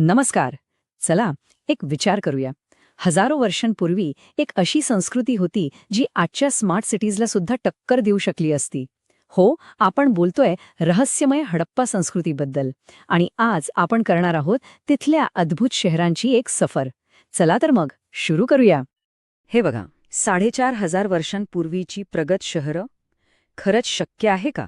नमस्कार. चला एक विचार करूया. हजारो वर्षांपूर्वी एक अशी संस्कृती होती जी आजच्या स्मार्ट सिटीजला सुद्धा टक्कर देऊ शकली असती. हो आपण बोलतोय रहस्यमय हडप्पा संस्कृतीबद्दल आणि आज आपण करणार आहोत तिथल्या अद्भुत शहरांची एक सफर. चला तर मग सुरू करूया. हे बघा साडेचार हजार वर्षांपूर्वीची प्रगत शहरं? खरंच शक्य आहे का?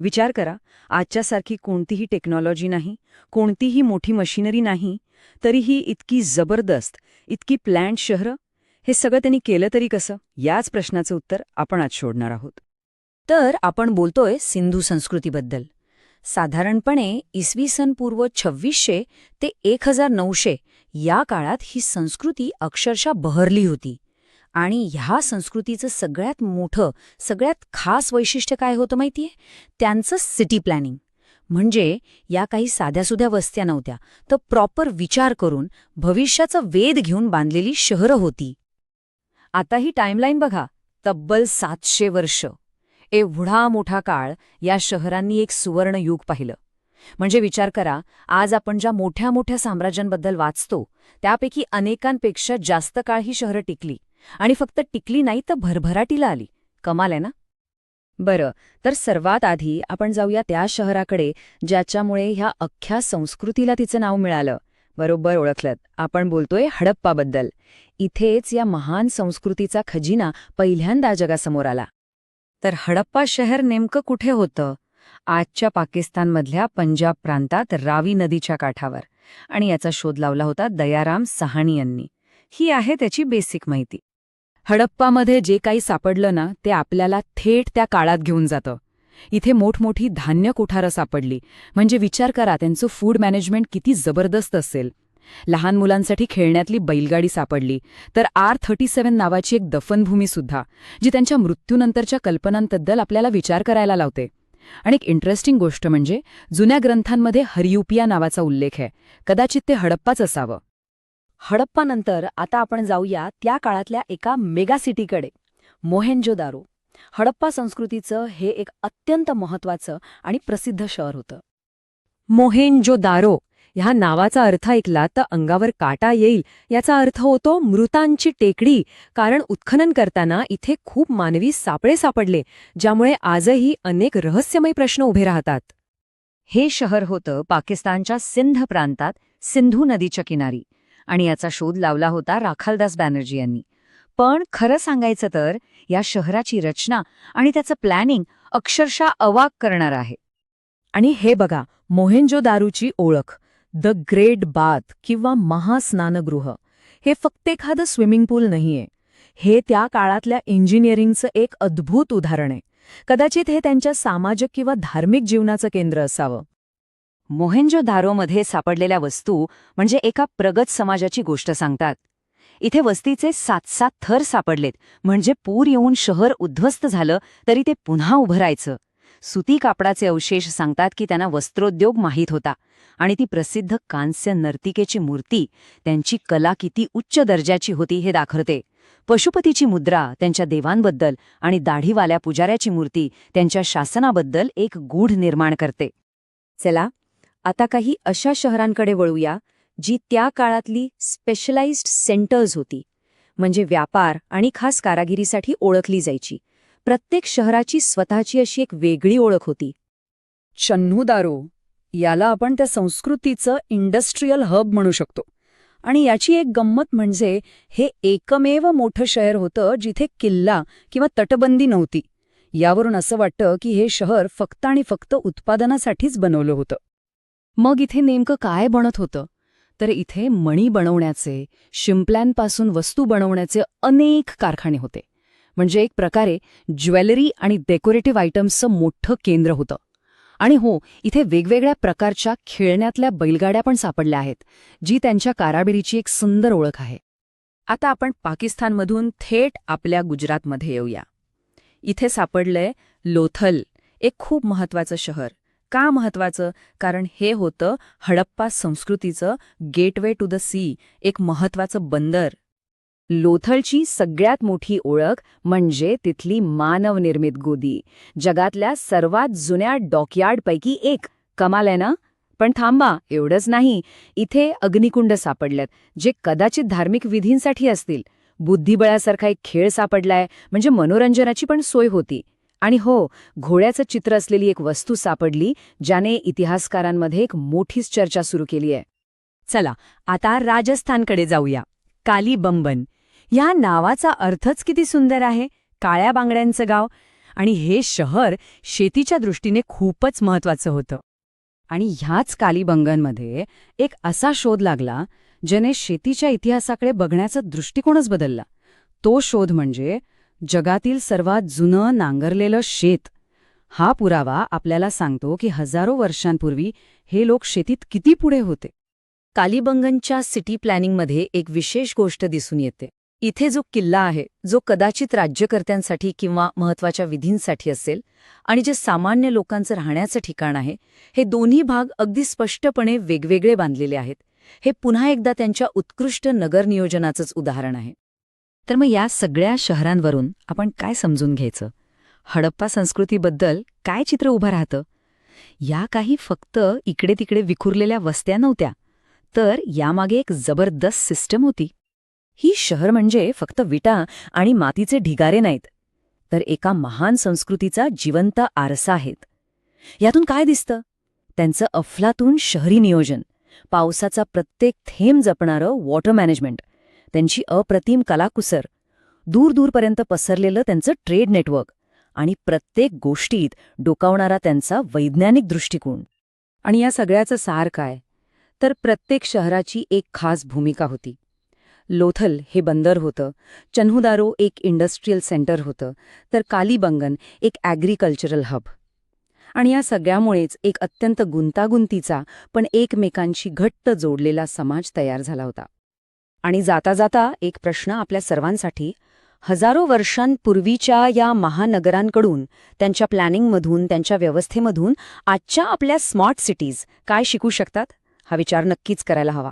विचार करा आजच्यासारखी कोणतीही टेक्नॉलॉजी नाही कोणतीही मोठी मशिनरी नाही तरीही इतकी जबरदस्त इतकी प्लॅन्ड शहरं हे सगळं त्यांनी केलं तरी कसं? याच प्रश्नाचं उत्तर आपण आज शोधणार आहोत. तर आपण बोलतोय सिंधू संस्कृतीबद्दल. साधारणपणे इसवी सन पूर्व छव्वीसशे ते एक हजार नऊशे या काळात ही संस्कृती अक्षरशः बहरली होती. आणि ह्या संस्कृतीचं सगळ्यात मोठं सगळ्यात खास वैशिष्ट्य काय होतं माहितीये? त्यांचं सिटी प्लॅनिंग. म्हणजे या काही साध्यासुध्या वस्त्या नव्हत्या. तर प्रॉपर विचार करून भविष्याचा वेध घेऊन बांधलेली शहरं होती. आता ही टाईमलाईन बघा. तब्बल सातशे वर्ष. एवढा मोठा काळ या शहरांनी एक सुवर्णयुग पाहिलं. म्हणजे विचार करा आज आपण ज्या मोठ्या मोठ्या साम्राज्यांबद्दल वाचतो त्यापैकी अनेकांपेक्षा जास्त काळ ही शहरं टिकली. आणि फक्त टिकली नाही तर भरभराटीला आली. कमाल आहे ना? बरं तर सर्वात आधी आपण जाऊया त्या शहराकडे ज्याच्यामुळे ह्या अख्ख्या संस्कृतीला तिचं नाव मिळालं. बरोबर ओळखलत. आपण बोलतोय हडप्पाबद्दल. इथेच या महान संस्कृतीचा खजिना पहिल्यांदा जगासमोर आला. तर हडप्पा शहर नेमकं कुठे होतं? आजच्या पाकिस्तानमधल्या पंजाब प्रांतात रावी नदीच्या काठावर. आणि याचा शोध लावला होता दयाराम सहानी यांनी. ही आहे त्याची बेसिक माहिती. हडप्पामध्ये जे काही सापडलं ना ते आपल्याला थेट त्या काळात घेऊन जातं. इथे मोठमोठी धान्य कोठारं सापडली. म्हणजे विचार करा त्यांचं फूड मॅनेजमेंट किती जबरदस्त असेल. लहान मुलांसाठी खेळण्यातली बैलगाडी सापडली. तर आर थर्टी सेव्हन नावाची एक दफनभूमी सुद्धा जी त्यांच्या मृत्यूनंतरच्या कल्पनांबद्दल आपल्याला विचार करायला लावते. आणि एक इंटरेस्टिंग गोष्ट म्हणजे जुन्या ग्रंथांमध्ये हरियुपिया नावाचा उल्लेख आहे. कदाचित ते हडप्पाच असावं. हडप्पानंतर आता आपण जाऊया त्या काळातल्या एका मेगासिटीकडे मोहेंजोदारो हडप्पा संस्कृतीचं हे एक अत्यंत महत्वाचं आणि प्रसिद्ध शहर होतं. मोहेंजोदारो ह्या नावाचा अर्थ ऐकला तर अंगावर काटा येईल याचा अर्थ होतो मृतांची टेकडी कारण उत्खनन करताना इथे खूप मानवी सापळे सापडले ज्यामुळे आजही अनेक रहस्यमय प्रश्न उभे राहतात. हे शहर होतं पाकिस्तानच्या सिंध प्रांतात सिंधू नदीच्या किनारी. आणि याचा शोध लावला होता राखालदास बॅनर्जी यांनी. पण खरं सांगायचं तर या शहराची रचना आणि त्याचं प्लॅनिंग अक्षरशः अवाक करणार आहे. आणि हे बघा मोहेंजो दारूची ओळख द ग्रेट बाथ किंवा महास्नानगृह हे फक्त एखादं स्विमिंग पूल नाहीये. हे त्या काळातल्या इंजिनिअरिंगचं एक अद्भुत उदाहरण आहे. कदाचित हे त्यांच्या सामाजिक किंवा धार्मिक जीवनाचं केंद्र असावं. मोहेंजो धारोमध्ये सापडलेल्या वस्तू म्हणजे एका प्रगत समाजाची गोष्ट सांगतात. इथे वस्तीचे सात सात थर सापडलेत म्हणजे पूर येऊन शहर उद्ध्वस्त झालं तरी ते पुन्हा उभं राहायचं सुती कापडाचे अवशेष सांगतात की त्यांना वस्त्रोद्योग माहीत होता आणि ती प्रसिद्ध कांस्य नर्तिकेची मूर्ती त्यांची कला किती उच्च दर्जाची होती हे दाखवते. पशुपतीची मुद्रा त्यांच्या देवांबद्दल आणि दाढीवाल्या पुजाऱ्याची मूर्ती त्यांच्या शासनाबद्दल एक गूढ निर्माण करते. चला आता काही अशा शहरांकडे वळूया जी त्या काळातली स्पेशलाइज्ड सेंटर्स होती. म्हणजे व्यापार आणि खास कारागिरीसाठी ओळखली जायची. प्रत्येक शहराची स्वतःची अशी एक वेगळी ओळख होती. चन्नूदारो याला आपण त्या संस्कृतीचं इंडस्ट्रीयल हब म्हणू शकतो. आणि याची एक गंमत म्हणजे हे एकमेव मोठं शहर होतं जिथे किल्ला किंवा तटबंदी नव्हती. यावरून असं वाटतं की हे शहर फक्त आणि फक्त उत्पादनासाठीच बनवलं होतं. मग इथे नेमकं काय बनत होतं? तर इथे मणी बनवण्याचे शिंपल्यांपासून वस्तू बनवण्याचे अनेक कारखाने होते. म्हणजे एक प्रकारे ज्वेलरी आणि डेकोरेटिव्ह आयटम्सचं मोठं केंद्र होतं. आणि हो इथे वेगवेगळ्या प्रकारच्या खेळण्यातल्या बैलगाड्या पण सापडल्या आहेत जी त्यांच्या काराबिरीची एक सुंदर ओळख आहे. आता आपण पाकिस्तानमधून थेट आपल्या गुजरातमध्ये येऊया. इथे सापडलंय लोथल एक खूप महत्वाचं शहर. का महत्वाचं? कारण हे होतं हडप्पा संस्कृतीचं गेटवे टू द सी एक महत्वाचं बंदर. लोथलची सगळ्यात मोठी ओळख म्हणजे तिथली मानवनिर्मित गोदी जगातल्या सर्वात जुन्या डॉकयार्डपैकी एक. कमाल आहे ना? पण थांबा एवढंच नाही. इथे अग्निकुंड सापडल्यात जे कदाचित धार्मिक विधींसाठी असतील. बुद्धिबळासारखा एक खेळ सापडलाय म्हणजे मनोरंजनाची पण सोय होती. आणि हो घोड्याचं चित्र असलेली एक वस्तू सापडली ज्याने इतिहासकारांमध्ये एक मोठीच चर्चा सुरू केली आहे. चला आता राजस्थानकडे जाऊया. काली बंबन या नावाचा अर्थच किती सुंदर आहे. काळ्या बांगड्यांचं गाव. आणि हे शहर शेतीच्या दृष्टीने खूपच महत्वाचं होतं. आणि ह्याच कालीबंगनमध्ये एक असा शोध लागला ज्याने शेतीच्या इतिहासाकडे बघण्याचा दृष्टिकोनच बदलला. तो शोध म्हणजे जगातील सर्वात जुनं नांगरलेलं शेत. हा पुरावा आपल्याला सांगतो की हजारो वर्षांपूर्वी हे लोक शेतीत किती पुढे होते. कालीबंगनच्या सिटी प्लॅनिंगमध्ये एक विशेष गोष्ट दिसून येते. इथे जो किल्ला आहे जो कदाचित राज्यकर्त्यांसाठी किंवा महत्त्वाच्या विधींसाठी असेल आणि जे सामान्य लोकांचं राहण्याचं ठिकाण आहे हे दोन्ही भाग अगदी स्पष्टपणे वेगवेगळे बांधलेले आहेत. हे पुन्हा एकदा त्यांच्या उत्कृष्ट नगर नियोजनाचंच उदाहरण आहे. तर मग या सगळ्या शहरांवरून आपण काय समजून घ्यायचं? हडप्पा संस्कृतीबद्दल काय चित्र उभं राहतं? या काही फक्त इकडे तिकडे विखुरलेल्या वस्त्या नव्हत्या तर यामागे एक जबरदस्त सिस्टम होती. ही शहर म्हणजे फक्त विटा आणि मातीचे ढिगारे नाहीत तर एका महान संस्कृतीचा जिवंत आरसा आहेत. यातून काय दिसतं? त्यांचं अफलातून शहरी नियोजन पावसाचा प्रत्येक थेंब जपणारं वॉटर मॅनेजमेंट त्यांची अप्रतिम कलाकुसर. दूरदूरपर्यंत पसरलेलं त्यांचं ट्रेड नेटवर्क आणि प्रत्येक गोष्टीत डोकावणारा त्यांचा वैज्ञानिक दृष्टिकोन. आणि या सगळ्याचं सार काय? तर प्रत्येक शहराची एक खास भूमिका होती. लोथल हे बंदर होतं चन्हुदारो एक इंडस्ट्रीयल सेंटर होतं तर कालीबंगन एक ॲग्रिकल्चरल हब. आणि या सगळ्यामुळेच एक अत्यंत गुंतागुंतीचा पण एकमेकांशी घट्ट जोडलेला समाज तयार झाला होता. आणि जाता जाता एक प्रश्न आपल्या सर्वांसाठी. हजारो वर्षांपूर्वीच्या या महानगरांकडून त्यांच्या प्लॅनिंगमधून त्यांच्या व्यवस्थेमधून आजच्या आपल्या स्मार्ट सिटीज काय शिकू शकतात? हा विचार नक्कीच करायला हवा.